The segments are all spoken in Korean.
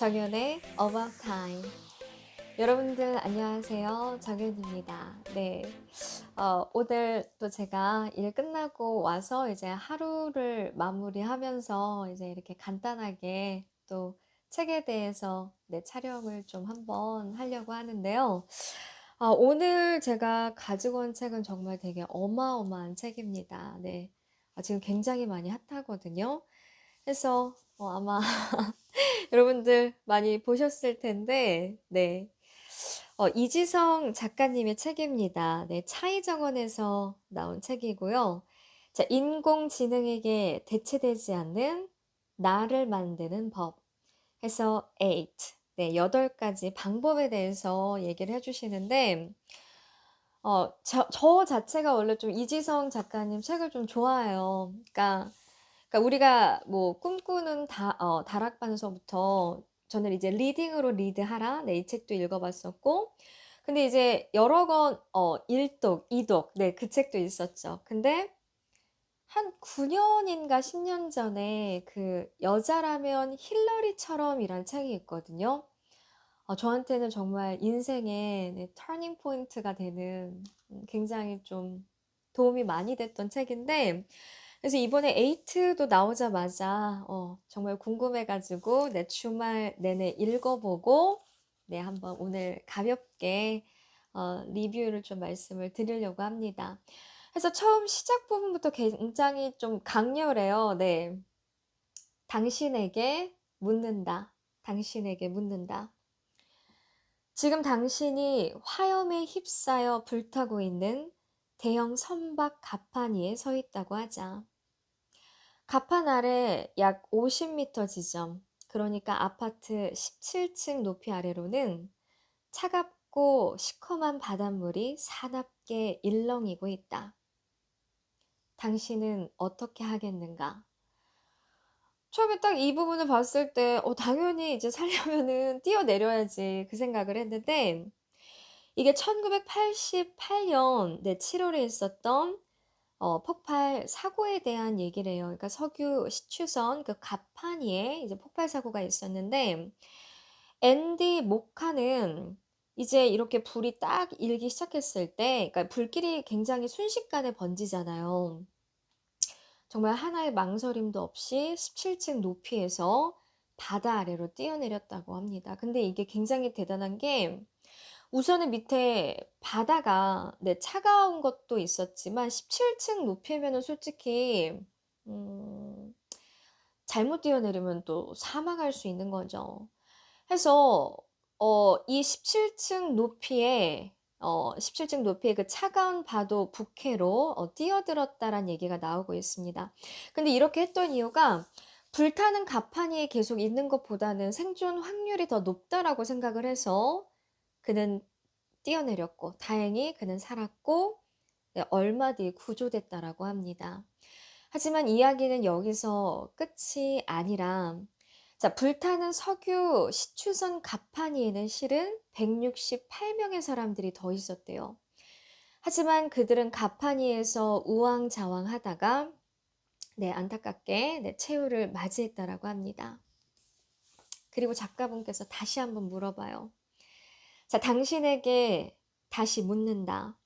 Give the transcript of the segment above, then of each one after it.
정연의 About Time. 여러분들 안녕하세요. 정연입니다. 네. 어, 오늘 또 제가 일 끝나고 와서 이제 하루를 마무리하면서 이제 이렇게 간단하게 또 책에 대해서 네, 촬영을 좀 한번 하려고 하는데요. 아, 오늘 제가 가지고 온 책은 정말 되게 어마어마한 책입니다. 네. 아, 지금 굉장히 많이 핫하거든요. 그래서 어, 아마 여러분들 많이 보셨을 텐데, 네. 어, 이지성 작가님의 책입니다. 네, 차이정원에서 나온 책이고요. 자, 인공지능에게 대체되지 않는 나를 만드는 법 해서 8, 네, 8가지 방법에 대해서 얘기를 해주시는데, 어, 저, 저 자체가 원래 좀 이지성 작가님 책을 좀 좋아해요. 그러니까, 그러니까 우리가 뭐 꿈꾸는 다, 어, 다락방서부터 저는 이제 리딩으로 리드하라. 네, 이 책도 읽어봤었고. 근데 이제 여러 권, 어, 1독, 2독. 네, 그 책도 있었죠. 근데 한 9년인가 10년 전에 그 여자라면 힐러리처럼이란 책이 있거든요. 어, 저한테는 정말 인생의 네, 터닝 포인트가 되는 음, 굉장히 좀 도움이 많이 됐던 책인데, 그래서 이번에 에이트도 나오자마자 어, 정말 궁금해가지고 내 주말 내내 읽어보고 네, 한번 오늘 가볍게 어, 리뷰를 좀 말씀을 드리려고 합니다. 그래서 처음 시작 부분부터 굉장히 좀 강렬해요. 네. 당신에게 묻는다. 당신에게 묻는다. 지금 당신이 화염에 휩싸여 불타고 있는 대형 선박 가판 위에 서 있다고 하자. 가판 아래 약 50m 지점, 그러니까 아파트 17층 높이 아래로는 차갑고 시커먼 바닷물이 사납게 일렁이고 있다. 당신은 어떻게 하겠는가? 처음에 딱 이 부분을 봤을 때, 어, 당연히 이제 살려면은 뛰어내려야지 그 생각을 했는데, 이게 1988년 네, 7월에 있었던 어, 폭발 사고에 대한 얘기를 해요. 그러니까 석유 시추선 그 가판위에 이제 폭발 사고가 있었는데 앤디 모카는 이제 이렇게 불이 딱 일기 시작했을 때, 그러니까 불길이 굉장히 순식간에 번지잖아요. 정말 하나의 망설임도 없이 17층 높이에서 바다 아래로 뛰어내렸다고 합니다. 근데 이게 굉장히 대단한 게 우선은 밑에 바다가 네, 차가운 것도 있었지만 17층 높이면은 솔직히 음, 잘못 뛰어내리면 또 사망할 수 있는 거죠. 해서 어, 이 17층 높이에 어, 17층 높이의 그 차가운 바도 부캐로 어, 뛰어들었다란 얘기가 나오고 있습니다. 근데 이렇게 했던 이유가 불타는 가판이 계속 있는 것보다는 생존 확률이 더 높다라고 생각을 해서 그는 뛰어내렸고 다행히 그는 살았고 네, 얼마 뒤에 구조됐다라고 합니다. 하지만 이야기는 여기서 끝이 아니라 자, 불타는 석유 시추선 가판위에는 실은 168명의 사람들이 더 있었대요. 하지만 그들은 가판위에서 우왕좌왕하다가 네, 안타깝게 네, 최후를 맞이했다라고 합니다. 그리고 작가분께서 다시 한번 물어봐요. 자, 당신에게 다시 묻는다.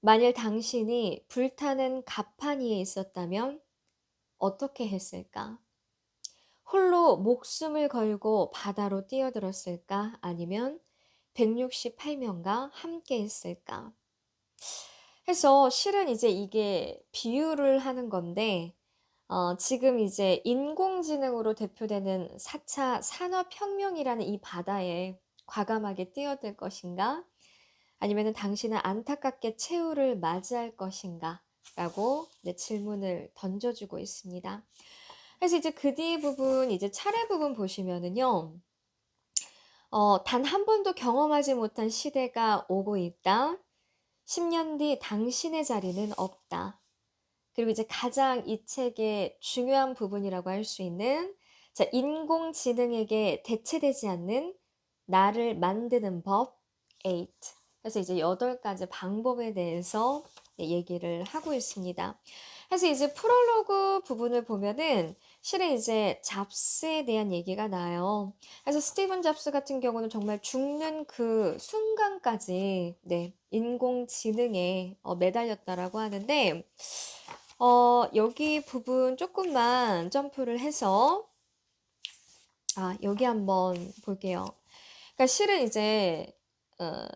만일 당신이 불타는 가판 위에 있었다면 어떻게 했을까? 홀로 목숨을 걸고 바다로 뛰어들었을까? 아니면 168명과 함께 했을까? 해서 실은 이제 이게 비유를 하는 건데, 어, 지금 이제 인공지능으로 대표되는 4차 산업혁명이라는 이 바다에 과감하게 뛰어들 것인가? 아니면 당신은 안타깝게 최후를 맞이할 것인가? 라고 네, 질문을 던져주고 있습니다. 그래서 이제 그 뒤 부분, 이제 차례 부분 보시면은요, 어, 단 한 번도 경험하지 못한 시대가 오고 있다. 10년 뒤 당신의 자리는 없다. 그리고 이제 가장 이 책의 중요한 부분이라고 할 수 있는 자, 인공지능에게 대체되지 않는 나를 만드는 법 8. 그래서 이제 8가지 방법에 대해서 얘기를 하고 있습니다. 그래서 이제 프롤로그 부분을 보면은 실은 이제 잡스에 대한 얘기가 나요. 그래서 스티븐 잡스 같은 경우는 정말 죽는 그 순간까지 네, 인공지능에 어, 매달렸다라고 하는데 어, 여기 부분 조금만 점프를 해서 아, 여기 한번 볼게요. 그러니까 실은 이제 어,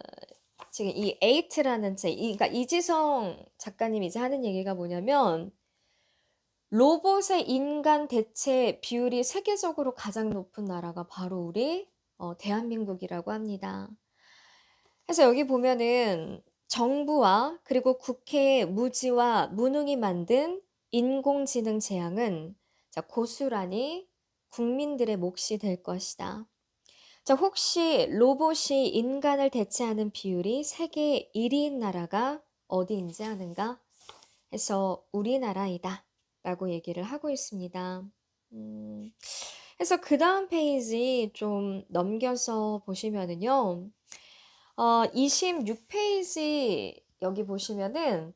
지금 이 에이트라는 책, 이, 그러니까 이지성 작가님이 이제 하는 얘기가 뭐냐면 로봇의 인간 대체 비율이 세계적으로 가장 높은 나라가 바로 우리 어, 대한민국이라고 합니다. 그래서 여기 보면은 정부와 그리고 국회의 무지와 무능이 만든 인공지능 재앙은 자, 고스란히 국민들의 몫이 될 것이다. 자, 혹시 로봇이 인간을 대체하는 비율이 세계 1위인 나라가 어디인지 아는가? 해서 우리나라이다. 라고 얘기를 하고 있습니다. 음, 그래서 그 다음 페이지 좀 넘겨서 보시면은요. 어, 26페이지 여기 보시면은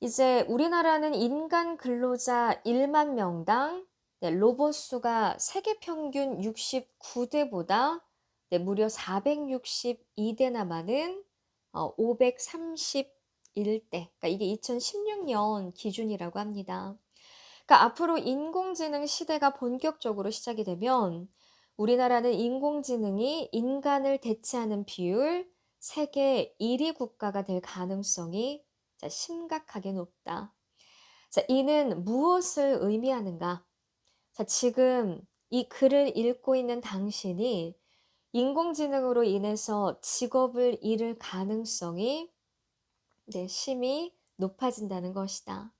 이제 우리나라는 인간 근로자 1만 명당 네, 로봇 수가 세계 평균 69대보다 네, 무려 462대나 많은 어, 531대. 그러니까 이게 2016년 기준이라고 합니다. 그러니까 앞으로 인공지능 시대가 본격적으로 시작이 되면 우리나라는 인공지능이 인간을 대체하는 비율 세계 1위 국가가 될 가능성이 자, 심각하게 높다. 자, 이는 무엇을 의미하는가? 자, 지금 이 글을 읽고 있는 당신이 인공지능으로 인해서 직업을 잃을 가능성이 네, 심히 높아진다는 것이다.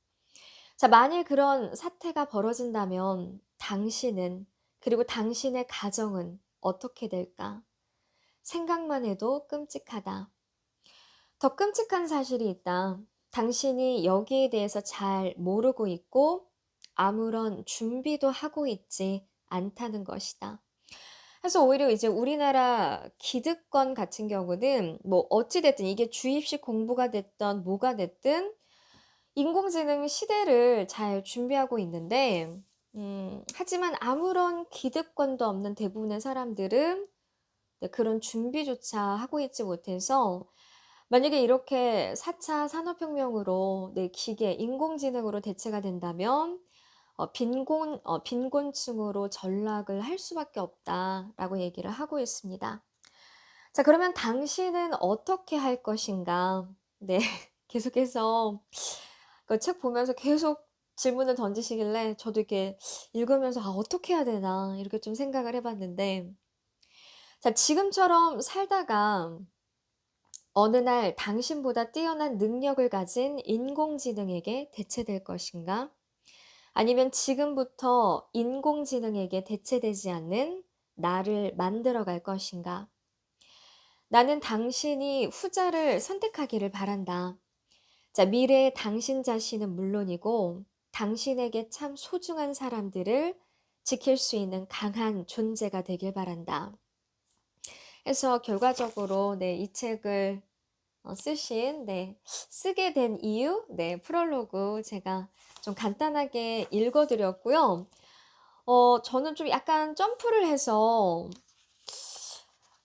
자, 만일 그런 사태가 벌어진다면 당신은 그리고 당신의 가정은 어떻게 될까? 생각만 해도 끔찍하다. 더 끔찍한 사실이 있다. 당신이 여기에 대해서 잘 모르고 있고 아무런 준비도 하고 있지 않다는 것이다. 그래서 오히려 이제 우리나라 기득권 같은 경우는 뭐 어찌됐든 이게 주입식 공부가 됐던 뭐가 됐든 인공지능 시대를 잘 준비하고 있는데, 음, 하지만 아무런 기득권도 없는 대부분의 사람들은 네, 그런 준비조차 하고 있지 못해서 만약에 이렇게 4차 산업혁명으로 네, 기계, 인공지능으로 대체가 된다면 어, 빈곤, 어, 빈곤층으로 전락을 할 수밖에 없다라고 얘기를 하고 있습니다. 자, 그러면 당신은 어떻게 할 것인가? 네, 계속해서 그 책 보면서 계속 질문을 던지시길래 저도 이렇게 읽으면서 아, 어떻게 해야 되나 이렇게 좀 생각을 해봤는데 자, 지금처럼 살다가 어느 날 당신보다 뛰어난 능력을 가진 인공지능에게 대체될 것인가? 아니면 지금부터 인공지능에게 대체되지 않는 나를 만들어 갈 것인가? 나는 당신이 후자를 선택하기를 바란다. 자, 미래의 당신 자신은 물론이고 당신에게 참 소중한 사람들을 지킬 수 있는 강한 존재가 되길 바란다. 해서 결과적으로 네, 이 책을 어, 쓰신 네, 쓰게 된 이유 네, 프롤로그 제가 좀 간단하게 읽어드렸고요. 어, 저는 좀 약간 점프를 해서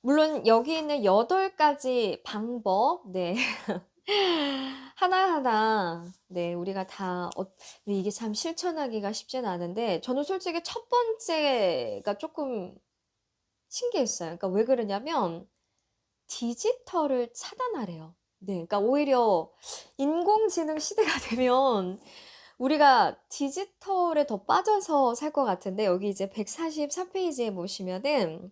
물론 여기 있는 8가지 방법 네. 하나하나 네 우리가 다 어 이게 참 실천하기가 쉽지는 않은데 저는 솔직히 첫 번째가 조금 신기했어요. 그러니까 왜 그러냐면 디지털을 차단하래요. 네. 그러니까 오히려 인공지능 시대가 되면 우리가 디지털에 더 빠져서 살 것 같은데 여기 이제 144 페이지에 보시면은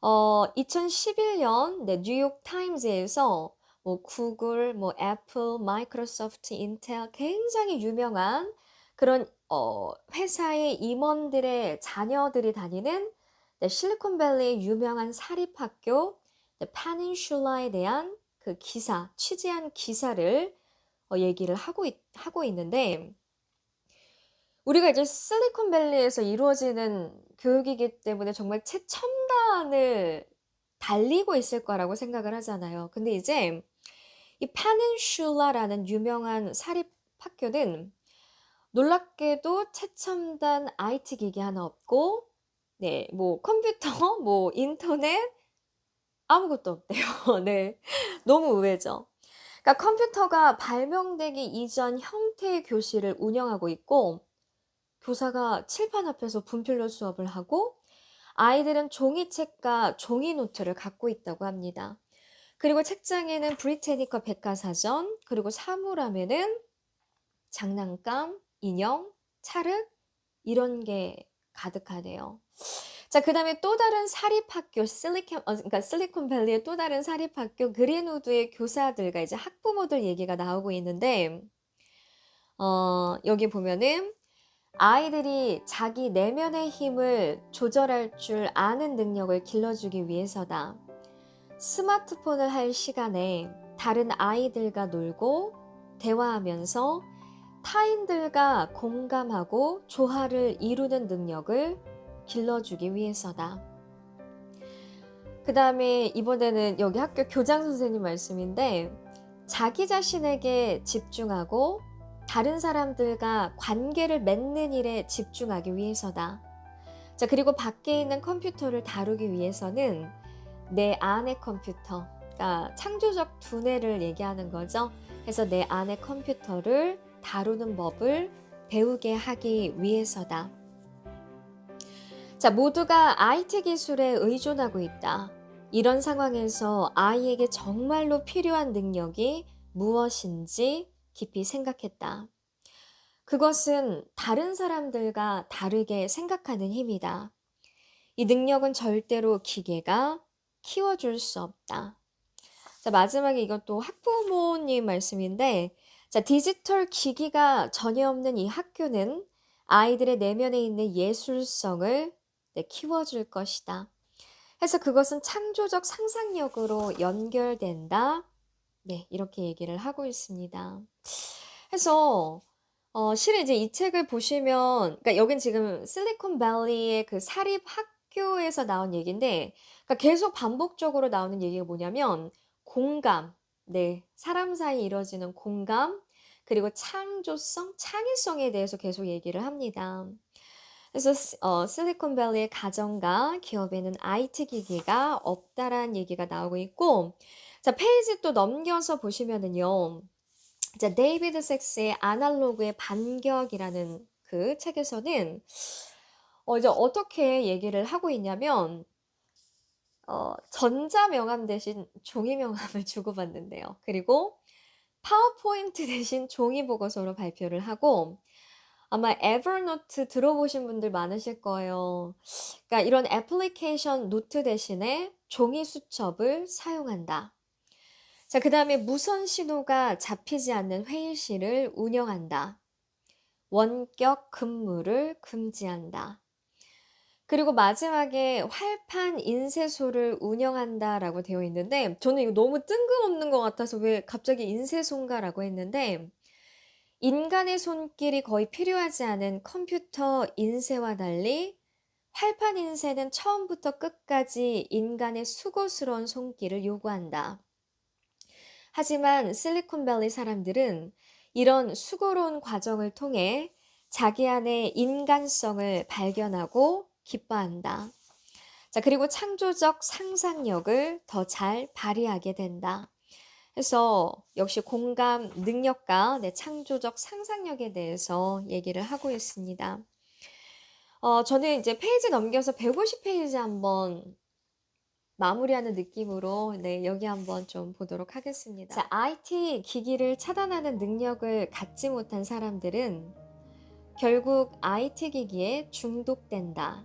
어 2011년 네 뉴욕 타임즈에서 뭐 구글, 뭐 애플, 마이크로소프트, 인텔 굉장히 유명한 그런 어, 회사의 임원들의 자녀들이 다니는 네, 실리콘밸리의 유명한 사립학교 네, 파닌슐라에 대한 그 기사, 취재한 기사를 어, 얘기를 하고, 있, 하고 있는데 우리가 이제 실리콘밸리에서 이루어지는 교육이기 때문에 정말 최첨단을 달리고 있을 거라고 생각을 하잖아요. 근데 이제 이 파넨슐라라는 유명한 사립 학교는 놀랍게도 최첨단 IT 기기 하나 없고 네 뭐 컴퓨터 뭐 인터넷 아무것도 없대요. 네. 너무 의외죠. 그러니까 컴퓨터가 발명되기 이전 형태의 교실을 운영하고 있고 교사가 칠판 앞에서 분필로 수업을 하고 아이들은 종이책과 종이 노트를 갖고 있다고 합니다. 그리고 책장에는 브리테니커 백과사전, 그리고 사물함에는 장난감, 인형, 찰흙 이런 게 가득하네요. 자, 그 다음에 또 다른 사립학교 실리콘 어 그러니까 실리콘밸리의 또 다른 사립학교 그린우드의 교사들과 이제 학부모들 얘기가 나오고 있는데 어 여기 보면은 아이들이 자기 내면의 힘을 조절할 줄 아는 능력을 길러주기 위해서다. 스마트폰을 할 시간에 다른 아이들과 놀고 대화하면서 타인들과 공감하고 조화를 이루는 능력을 길러주기 위해서다. 그 다음에 이번에는 여기 학교 교장 선생님 말씀인데 자기 자신에게 집중하고 다른 사람들과 관계를 맺는 일에 집중하기 위해서다. 자, 그리고 밖에 있는 컴퓨터를 다루기 위해서는 내 안의 컴퓨터, 그러니까 창조적 두뇌를 얘기하는 거죠. 그래서 내 안의 컴퓨터를 다루는 법을 배우게 하기 위해서다. 자, 모두가 IT 기술에 의존하고 있다. 이런 상황에서 아이에게 정말로 필요한 능력이 무엇인지 깊이 생각했다. 그것은 다른 사람들과 다르게 생각하는 힘이다. 이 능력은 절대로 기계가 키워줄 수 없다. 자, 마지막에 이것도 학부모님 말씀인데, 자, 디지털 기기가 전혀 없는 이 학교는 아이들의 내면에 있는 예술성을 네, 키워줄 것이다. 해서 그것은 창조적 상상력으로 연결된다. 네, 이렇게 얘기를 하고 있습니다. 해서 어, 실은 이제 이 책을 보시면, 그러니까 여긴 지금 실리콘밸리의 그 사립 학교에서 나온 얘기인데, 그러니까 계속 반복적으로 나오는 얘기가 뭐냐면 공감, 네, 사람 사이 이루어지는 공감, 그리고 창조성, 창의성에 대해서 계속 얘기를 합니다. 그래서 어, 실리콘밸리의 가정과 기업에는 IT 기기가 없다라는 얘기가 나오고 있고, 자 페이지 또 넘겨서 보시면은요. 자 데이비드 섹스의 아날로그의 반격이라는 그 책에서는 어, 이제 어떻게 얘기를 하고 있냐면 어, 전자 명함 대신 종이 명함을 주고받는데요. 그리고 파워포인트 대신 종이 보고서로 발표를 하고 아마 에버노트 들어보신 분들 많으실 거예요. 그러니까 이런 애플리케이션 노트 대신에 종이 수첩을 사용한다. 자, 그 다음에 무선 신호가 잡히지 않는 회의실을 운영한다. 원격 근무를 금지한다. 그리고 마지막에 활판 인쇄소를 운영한다라고 되어 있는데 저는 이거 너무 뜬금없는 것 같아서 왜 갑자기 인쇄소인가라고 했는데 인간의 손길이 거의 필요하지 않은 컴퓨터 인쇄와 달리 활판 인쇄는 처음부터 끝까지 인간의 수고스러운 손길을 요구한다. 하지만 실리콘밸리 사람들은 이런 수고로운 과정을 통해 자기 안의 인간성을 발견하고 기뻐한다. 자, 그리고 창조적 상상력을 더 잘 발휘하게 된다. 그래서 역시 공감 능력과 내 창조적 상상력에 대해서 얘기를 하고 있습니다. 어, 저는 이제 페이지 넘겨서 150페이지 한번 마무리하는 느낌으로 네, 여기 한번 좀 보도록 하겠습니다. 자, IT 기기를 차단하는 능력을 갖지 못한 사람들은 결국 IT 기기에 중독된다.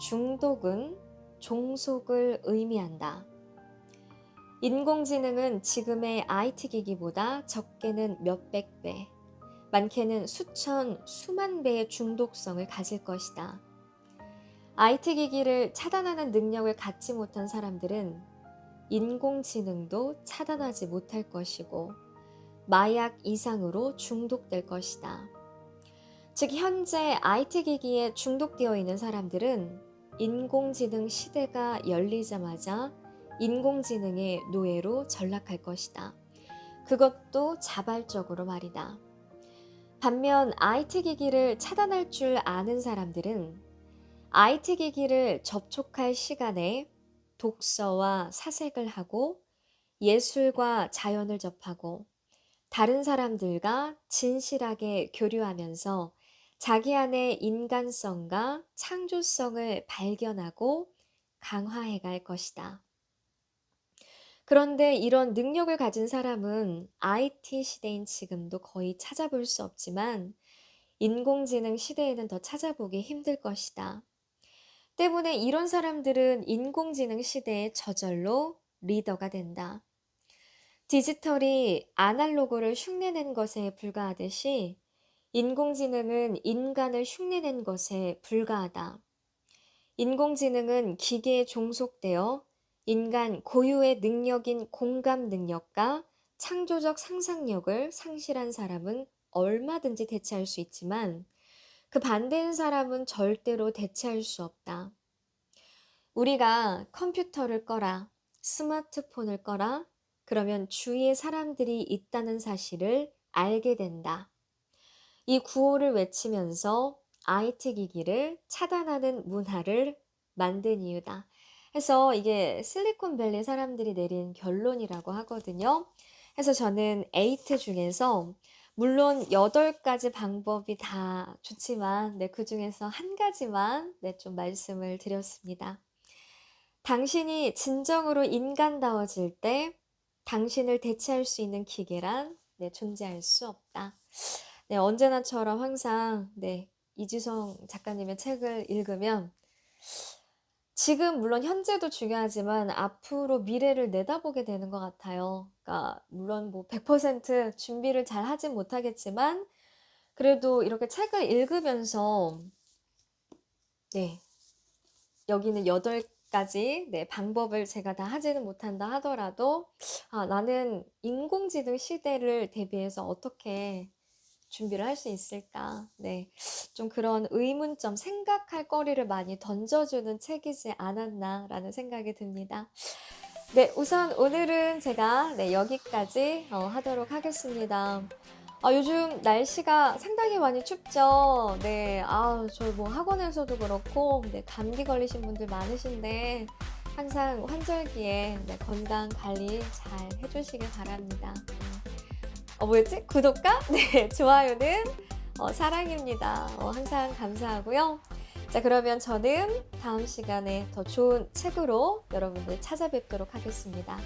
중독은 종속을 의미한다. 인공지능은 지금의 IT 기기보다 적게는 몇백 배, 많게는 수천, 수만 배의 중독성을 가질 것이다. IT 기기를 차단하는 능력을 갖지 못한 사람들은 인공지능도 차단하지 못할 것이고 마약 이상으로 중독될 것이다. 즉, 현재 IT 기기에 중독되어 있는 사람들은 인공지능 시대가 열리자마자 인공지능의 노예로 전락할 것이다. 그것도 자발적으로 말이다. 반면 IT 기기를 차단할 줄 아는 사람들은 IT 기기를 접촉할 시간에 독서와 사색을 하고 예술과 자연을 접하고 다른 사람들과 진실하게 교류하면서 자기 안의 인간성과 창조성을 발견하고 강화해 갈 것이다. 그런데 이런 능력을 가진 사람은 IT 시대인 지금도 거의 찾아볼 수 없지만 인공지능 시대에는 더 찾아보기 힘들 것이다. 때문에 이런 사람들은 인공지능 시대에 저절로 리더가 된다. 디지털이 아날로그를 흉내낸 것에 불과하듯이 인공지능은 인간을 흉내낸 것에 불과하다. 인공지능은 기계에 종속되어 인간 고유의 능력인 공감 능력과 창조적 상상력을 상실한 사람은 얼마든지 대체할 수 있지만 그 반대인 사람은 절대로 대체할 수 없다. 우리가 컴퓨터를 꺼라, 스마트폰을 꺼라, 그러면 주위에 사람들이 있다는 사실을 알게 된다. 이 구호를 외치면서 IT 기기를 차단하는 문화를 만든 이유다. 해서 이게 실리콘밸리 사람들이 내린 결론이라고 하거든요. 해서 저는 에이트 중에서 물론 8가지 방법이 다 좋지만 네, 그 중에서 한 가지만 네, 좀 말씀을 드렸습니다. 당신이 진정으로 인간다워질 때 당신을 대체할 수 있는 기계란 네, 존재할 수 없다. 네, 언제나처럼 항상 네, 이주성 작가님의 책을 읽으면 지금 물론 현재도 중요하지만 앞으로 미래를 내다보게 되는 것 같아요. 그러니까 물론 뭐 100% 준비를 잘 하진 못하겠지만 그래도 이렇게 책을 읽으면서 네. 여기는 8가지 네, 방법을 제가 다 하지는 못한다 하더라도 아, 나는 인공지능 시대를 대비해서 어떻게 준비를 할 수 있을까? 네. 좀 그런 의문점, 생각할 거리를 많이 던져주는 책이지 않았나라는 생각이 듭니다. 네, 우선 오늘은 제가 네, 여기까지 어, 하도록 하겠습니다. 아, 요즘 날씨가 상당히 많이 춥죠. 네, 아, 저 뭐 학원에서도 그렇고, 네, 감기 걸리신 분들 많으신데, 항상 환절기에 네, 건강 관리 잘 해주시길 바랍니다. 어, 뭐였지? 구독과 네, 좋아요는 어, 사랑입니다. 어, 항상 감사하고요. 자, 그러면 저는 다음 시간에 더 좋은 책으로 여러분들 찾아뵙도록 하겠습니다.